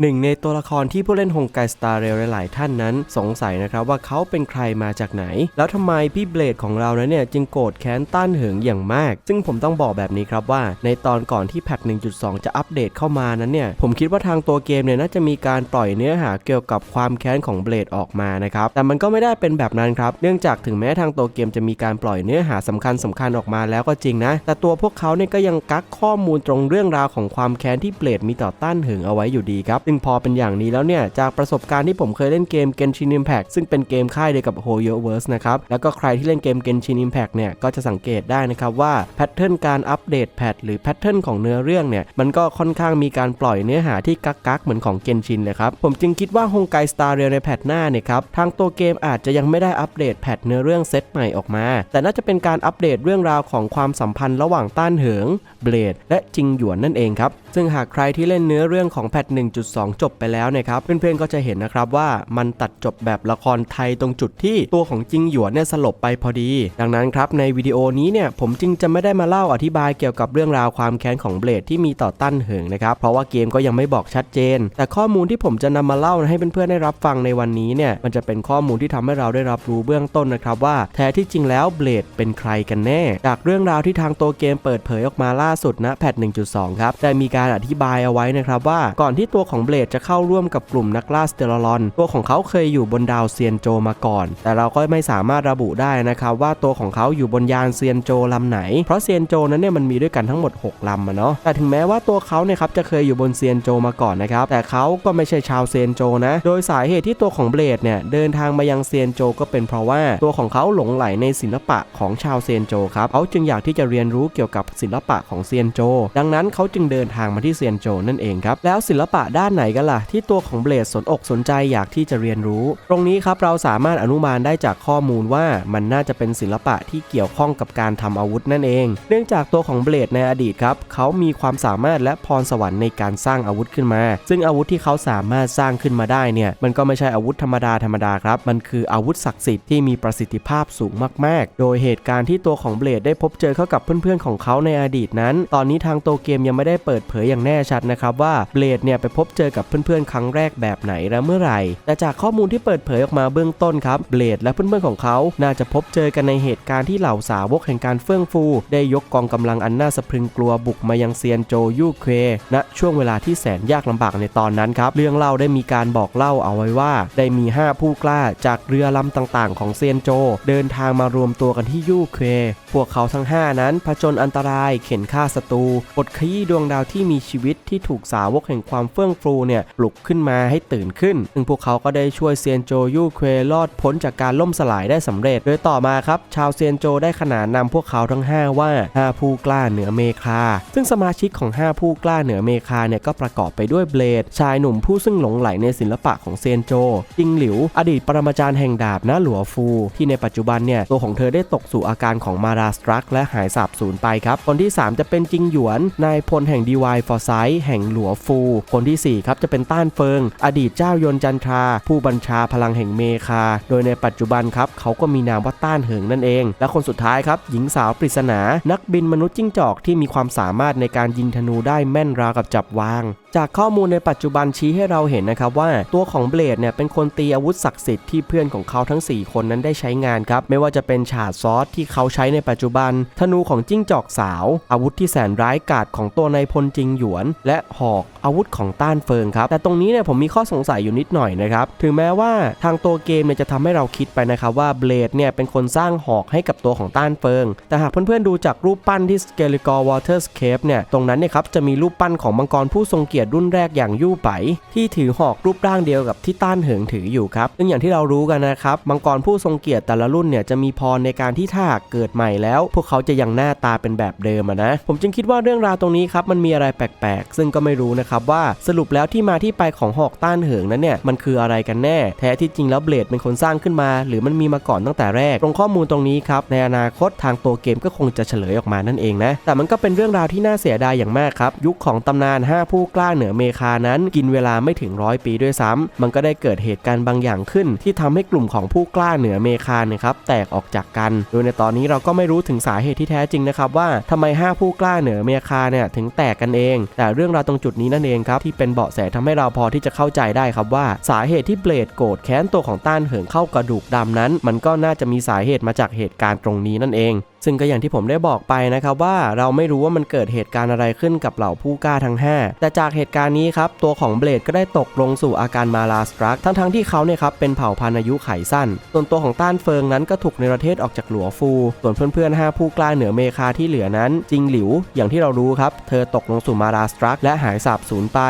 หนึ่งในตัวละครที่ผู้เล่นฮงไกสตาร์เรลหลายๆท่านนั้นสงสัยนะครับว่าเขาเป็นใครมาจากไหน แล้วทำไมพี่เบลดของเรานั้นเนี่ยจึงโกรธแค้นต้านเหิงอย่างมาก ซึ่งผมต้องบอกแบบนี้ครับว่า ในตอนก่อนที่แพท 1.2 จะอัปเดตเข้ามานั้นเนี่ยผมคิดว่าทางตัวเกมเนี่ยน่าจะมีการปล่อยเนื้อหาเกี่ยวกับความแค้นของเบลดออกมานะครับแต่มันก็ไม่ได้เป็นแบบนั้นครับเนื่องจากถึงแม้ทางตัวเกมจะมีการปล่อยเนื้อหาสำคัญสำคัญๆออกมาแล้วก็จริงนะแต่ตัวพวกเขาเนี่ยก็ยังกักข้อมูลตรงเรื่องราวของความแค้นที่เบลดมีต่อต้านเหิงเอาไว้อยู่ดีครับซึ่งพอเป็นอย่างนี้แล้วเนี่ย จากประสบการณ์ที่ผมเคยเล่นเกม Genshin Impact ซึ่งเป็นเกมค่ายเดียวกับ HoYoverse นะครับ แล้วก็ใครที่เล่นเกม Genshin Impact เนี่ย ก็จะสังเกตได้นะครับว่าแพทเทิร์นการอัปเดตแพทหรือแพทเทิร์นของเนื้อเรื่องเนี่ย มันก็ค่อนข้างมีการปล่อยเนื้อหาที่กักๆเหมือนของ Genshin เลยครับ ผมจึงคิดว่าฮงไกสตาร์เรลในแพทหน้าเนี่ยครับ ทางตัวเกมอาจจะยังไม่ได้อัปเดตแพทเนื้อเรื่องเซตใหม่ออกมา แต่น่าจะเป็นการอัปเดตเรื่องราวของความสัมพันธ์ระหว่างต้านเหิงเบลดและจิงหยวนนั่นเองครับซึ่งหากใครที่เล่นเนื้อเรื่องของแพท1.2จบไปแล้วนะครับ เพื่อนๆก็จะเห็นนะครับว่ามันตัดจบแบบละครไทยตรงจุดที่ตัวของจิงหยวนเนี่ยสลบไปพอดี ดังนั้นครับในวิดีโอนี้เนี่ยผมจึงจะไม่ได้มาเล่าอธิบายเกี่ยวกับเรื่องราวความแค้นของเบลดที่มีต่อตั้นเหิงนะครับเพราะว่าเกมก็ยังไม่บอกชัดเจน แต่ข้อมูลที่ผมจะนำมาเล่าให้เพื่อนๆได้รับฟังในวันนี้เนี่ยมันจะเป็นข้อมูลที่ทำให้เราได้รับรู้เบื้องต้นนะครับว่าแท้ที่จริงแล้วเบลดเป็นใครกันแน่ จากเรื่องราวที่ทางตัวเกมเปิดเผยออกมาล่าสุดณแพท1.2 ครับได้มีการอธิบายเอาไว้นะครับว่าก่อนที่ตัวของเบลดจะเข้าร่วมกับกลุ่มนักล่าสเตอรอน ตัวของเขาเคยอยู่บนดาวเซียนโจมาก่อน แต่เราก็ไม่สามารถระบุได้นะครับว่าตัวของเขาอยู่บนยานเซียนโจลำไหน เพราะเซียนโจนั้นเนี่ยมันมีด้วยกันทั้งหมด 6ลำอะเนาะแต่ถึงแม้ว่าตัวเขาเนี่ยครับจะเคยอยู่บนเซียนโจมาก่อนนะครับแต่เขาก็ไม่ใช่ชาวเซียนโจนะ โดยสาเหตุที่ตัวของเบลดเนี่ยเดินทางมายังเซียนโจก็เป็นเพราะว่าตัวของเขาหลงไหลในศิลปะของชาวเซียนโจครับเขาจึงอยากที่จะเรียนรู้เกี่ยวกับศิลปะของเซียนโจ ดังนั้นเขาจึงเดินทางมาที่เซียนโจนั่นเองครับแล้วศิลปะด้านไหนกันล่ะ ที่ตัวของเบลดสนอกสนใจอยากที่จะเรียนรู้ ตรงนี้ครับเราสามารถอนุมานได้จากข้อมูลว่ามันน่าจะเป็นศิลปะที่เกี่ยวข้องกับการทำอาวุธนั่นเอง เนื่องจากตัวของเบลดในอดีตครับเขามีความสามารถและพรสวรรค์ในการสร้างอาวุธขึ้นมา ซึ่งอาวุธที่เขาสามารถสร้างขึ้นมาได้เนี่ยมันก็ไม่ใช่อาวุธธรรมดาธรรมดาครับมันคืออาวุธศักดิ์สิทธิ์ที่มีประสิทธิภาพสูงมาก ๆ โดยเหตุการณ์ที่ตัวของเบลดได้พบเจอเข้ากับเพื่อนๆของเขาในอดีตนั้น ตอนนี้ทางตัวเกมยังไม่ได้เปิดเผยอย่างแน่ชัดนะครับว่าเบลดเนี่ยไปพบเจอกับเพื่อนๆ ครั้งแรกแบบไหนและเมื่อไหร่ แต่จากข้อมูลที่เปิดเผยออกมาเบื้องต้นครับ เบลดและเพื่อนๆของเขา น่าจะพบเจอกันในเหตุการณ์ที่เหล่าสาวกแห่งการเฟื่องฟู ได้ยกกองกำลังอันน่าสะพรึงกลัวบุกมายังเซียนโจยูเควณช่วงเวลาที่แสนยากลำบากในตอนนั้นครับ เรื่องเล่าได้มีการบอกเล่าเอาไว้ว่า ได้มี 5 ผู้กล้าจากเรือลำต่างๆ ของเซียนโจ เดินทางมารวมตัวกันที่ยูเควพวกเขาทั้ง 5 นั้นผจญอันตราย เข็นฆ่าศัตรูปลดขยี้ดวงดาวที่มีชีวิตที่ถูกสาวกแห่งความเฟื่องฟูเนี่ยปลุกขึ้นมาให้ตื่นขึ้น ซึ่งพวกเขาก็ได้ช่วยเซียนโจยูเควรอดพ้นจากการล่มสลายได้สำเร็จ โดยต่อมาครับ ชาวเซียนโจได้ขนานนามพวกเขาทั้ง 5 ว่า 5 ผู้กล้าเหนือเมคา ซึ่งสมาชิกของ 5 ผู้กล้าเหนือเมคาเนี่ยก็ประกอบไปด้วยเบลด ชายหนุ่มผู้ซึ่งหลงไหลในศิลปะของเซียนโจจิงหลิว อดีตปรมาจารย์แห่งดาบนะหลัวฟู ที่ในปัจจุบันเนี่ยตัวของเธอได้ตกสู่อาการของมาราสตรักและหายสาบสูญไปครับคนที่ 3 จะเป็นจิงหยวนนายพลแห่งดีวายฟอร์ไซแห่งหลัวฟู คนทีสี่4ครับจะเป็นต้านเฟิง อดีตเจ้ายนจันทรา ผู้บัญชาพลังแห่งเมคา โดยในปัจจุบันครับเขาก็มีนามว่าต้านเหิงนั่นเอง และคนสุดท้ายครับหญิงสาวปริศนา นักบินมนุษย์จิ้งจอกที่มีความสามารถในการยิงธนูได้แม่นราวกับจับวาง จากข้อมูลในปัจจุบันชี้ให้เราเห็นนะครับว่าตัวของเบลดเนี่ยเป็นคนตีอาวุธศักดิ์สิทธิ์ที่เพื่อนของเขาทั้ง 4 คนนั้นได้ใช้งานครับ ไม่ว่าจะเป็นฉาดซอสที่เขาใช้ในปัจจุบัน ธนูของจิ้งจอกสาว อาวุธที่แสนร้ายกาจของตัวนายพลจิงหยวน และหอกอาวุธของต้านเฟิงครับ แต่ตรงนี้เนี่ยผมมีข้อสงสัยอยู่นิดหน่อยนะครับ ถึงแม้ว่าทางตัวเกมเนี่ยจะทำให้เราคิดไปนะครับว่าเบลดเนี่ยเป็นคนสร้างหอกให้กับตัวของต้านเฟิง แต่หากเพื่อนๆดูจากรูปปั้นที่ s c a l i g o r Waterscape เนี่ยตรงนั้นเนี่ยครับจะมีรูปปั้นของมังกรผู้ทรงเกียรติยรติรุ่นแรกอย่างยู่ไป ที่ถือหอกรูปร่างเดียวกับที่ต้านเหิงถืออยู่ครับซึ่งอย่างที่เรารู้กันนะครับมังกรผู้ทรงเกียรติแต่ละรุ่นเนี่ยจะมีพรในการที่ถ้าเกิดใหม่แล้ว พวกเขาจะยังหน้าตาเป็นแบบเดิมะนะ ผมจึงคิดว่าเรื่องราวตรงนี้ครับมันมีอะไรแปลกๆ ซึ่งก็ไม่รู้นะครับว่าสรุปแล้วที่มาที่ไปของหอกต้านเหิงนั้นเนี่ยมันคืออะไรกันแน่ แท้ที่จริงแล้วเบลดเป็นคนสร้างขึ้นมา หรือมันมีมาก่อนตั้งแต่แรก ตรงข้อมูลตรงนี้ครับในอนาคตทางตัวเกมก็คงจะเฉลยออกมานั่นเองนะแต่มันก็เป็นเรื่องราวที่น่าเสียดายอย่างมากครับยุคของตำนาน 5 ผู้กล้าเหนือเมคานั้นกินเวลาไม่ถึงร้อยปีด้วยซ้ำมันก็ได้เกิดเหตุการณ์บางอย่างขึ้น ที่ทำให้กลุ่มของผู้กล้าเหนือเมคาเนี่ยครับแตกออกจากกัน โดยในตอนนี้เราก็ไม่รู้ถึงสาเหตุที่แท้จริงนะครับว่าทำไม 5 ผู้กล้าเหนือเมคาเนี่ยถึงแตกกันเอง แต่เรื่องราวตรงจุดนี้นั่นเองครับที่เป็นเบาะแสทำให้เราพอที่จะเข้าใจได้ครับว่าสาเหตุที่เบลดโกรธแค้นตัวของต้านเหิงเข้ากระดูกดำนั้น มันก็น่าจะมีสาเหตุมาจากเหตุการณ์ตรงนี้นั่นเอง ซึ่งก็อย่างที่ผมได้บอกไปนะครับว่าเราไม่รู้ว่ามันเกิดเหตุการณ์อะไรขึ้นกับเหล่าผู้กล้าทั้ง 5 แต่จากเหตุการณ์นี้ครับตัวของเบลดก็ได้ตกลงสู่อาการมาลาสตรักทั้งๆที่เขาเนี่ยครับเป็นเผ่าพันธุ์อายุไขสั้น ส่วนตัวของต้านเฟิงนั้นก็ถูกในประเทศออกจากหลัวฟู ส่วนเพื่อนๆ 5 ผู้กล้าเหนือเมคาที่เหลือนั้น จริงหลิวอย่างที่เรารู้ครับเธอตกลงสู่มาลาสตรักและหายสาบสูญไป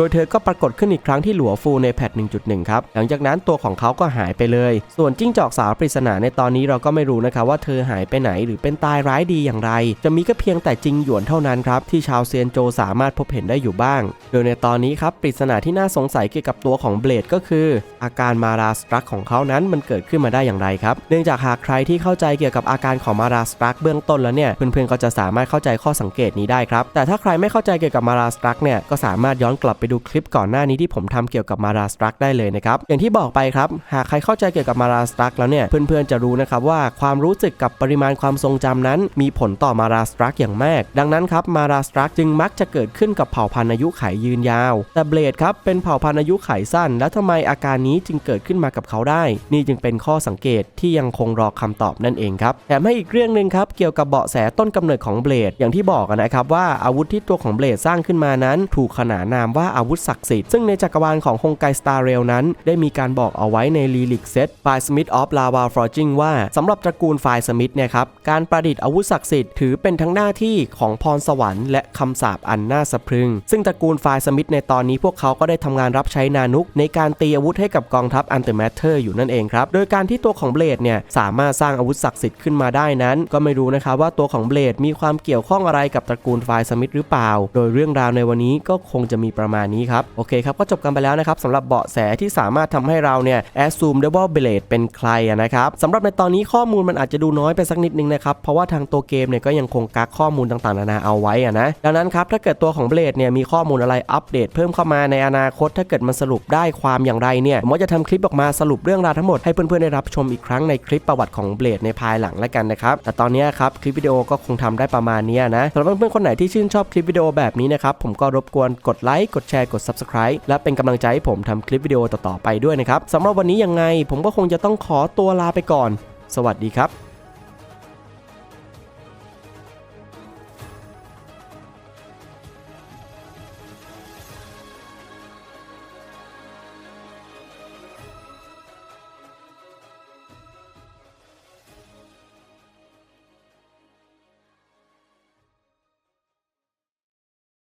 ดยเธอก็ปรากฏขึ้นอีกครั้งที่หลัวฟูในแพท1.1 ครับ หลังจากนั้นตัวของเขาก็หายไปเลย ส่วนจิ้งจอกสาวปริศนาในตอนนี้เราก็ไม่รู้นะครับว่าเธอหายไปไหนหรือเป็นตายร้ายดีอย่างไร จะมีก็เพียงแต่จริงหยวนเท่านั้นครับที่ชาวเซียนโจสามารถพบเห็นได้อยู่บ้าง โดยในตอนนี้ครับปริศนาที่น่าสงสัยเกี่ยวกับตัวของเบลดก็คือ อาการมาราสตรักของเขานั้นมันเกิดขึ้นมาได้อย่างไรครับ เนื่องจากหากใครที่เข้าใจเกี่ยวกับอาการของมาราสตรักเบื้องต้นแล้วเนี่ยเพื่อนๆก็จะสามารถเข้าใจข้อสังเกตนี้ได้ครับแต่ถ้าใครไม่เข้าใจเกี่ยวกับมาราสตรักเนี่ยก็สามารถย้อนกลับไปดูคลิปก่อนหน้านี้ที่ผมทำเกี่ยวกับมาราสตรักได้เลยนะครับ อย่างที่บอกไปครับ หากใครเข้าใจเกี่ยวกับมาราสตรักแล้วเนี่ย เพื่อนๆจะรู้นะครับว่าความรู้สึกกับปริมาณความทรงจำนั้น มีผลต่อมาราสตรักอย่างมาก ดังนั้นครับมาราสตรักจึงมักจะเกิดขึ้นกับเผ่าพันธุ์อายุไขยืนยาว แต่เบลดครับเป็นเผ่าพันธุ์อายุไขสั้น แล้วทำไมอาการนี้จึงเกิดขึ้นมากับเขาได้ นี่จึงเป็นข้อสังเกตที่ยังคงรอคำตอบนั่นเองครับแถมให้อีกเรื่องหนึ่งครับเกี่ยวกับเบาะแสต้นกำเนิดของเบลดอย่างที่บอกนะครับว่าอาวุธที่ตัวของเบลดสร้างขึ้นมานั้น ถูกขนานนามว่าอาวุธศักดิ์สิทธิ์ซึ่งในจักรวาลของฮงไกสตาร์เรลนั้น ได้มีการบอกเอาไว้ในลีลิกเซต by Smith of Lava Forging ว่าสำหรับตระกูลไฟสมิธเนี่ยครับการประดิษฐ์อาวุธศักดิ์สิทธิ์ถือเป็นทั้งหน้าที่ของพรสวรรค์และคำสาปอันน่าสะพรึง ซึ่งตระกูลไฟสมิธในตอนนี้พวกเขาก็ได้ทำงานรับใช้นานุก ในการตีอาวุธให้กับกองทัพอันเตอร์แมทเทอร์อยู่นั่นเองครับโดยการที่ตัวของเบลดเนี่ยสามารถสร้างอาวุธศักดิ์สิทธิ์ขึ้นมาได้นั้น ก็ไม่รู้นะครับว่าตัวของเบลดมีความเกี่ยวข้องอะไรกับตระกูลไฟสมิธหรือเปล่า โดยเรื่องราวในวันนี้ก็คงจะมีประมาณนี้ครับ โอเคครับ ก็จบกันไปแล้วนะครับสำหรับเบาะแสที่สามารถทำให้เราเนี่ยแอสซูมได้ว่าเบลดเป็นใครนะครับสำหรับในตอนนี้ข้อมูลมันอาจจะดูน้อยไปสักนิดนึงนะครับ เพราะว่าทางตัวเกมเนี่ยก็ยังคงกักข้อมูลต่างๆนานาเอาไว้อะนะดังนั้นครับถ้าเกิดตัวของเบลดเนี่ยมีข้อมูลอะไรอัปเดต เพิ่มเข้ามาในอนาคต ถ้าเกิดมันสรุปได้ความอย่างไรเนี่ยผมจะทำคลิปออกมาสรุปเรื่องราวทั้งหมดให้เพื่อนๆได้รับชมอีกครั้งในคลิปประวัติของเบลดในภายหลังแล้วกันนะครับแต่ตอนนี้ครับคลิปวิดีโอก็คงทำได้ประมาณนี้นะสำหรับเพื่อนๆคนไหนที่ชื่นชอบคลิปวิดีโอแบบนี้นะครับผมก็รบกวนกดไลค์กดแชร์ กด subscribe และเป็นกำลังใจให้ผมทำคลิปวิดีโอต่อๆไปด้วยนะครับสำหรับวันนี้ยังไง ผมก็คงจะต้องขอตัวลาไปก่อน สวัสดีครับ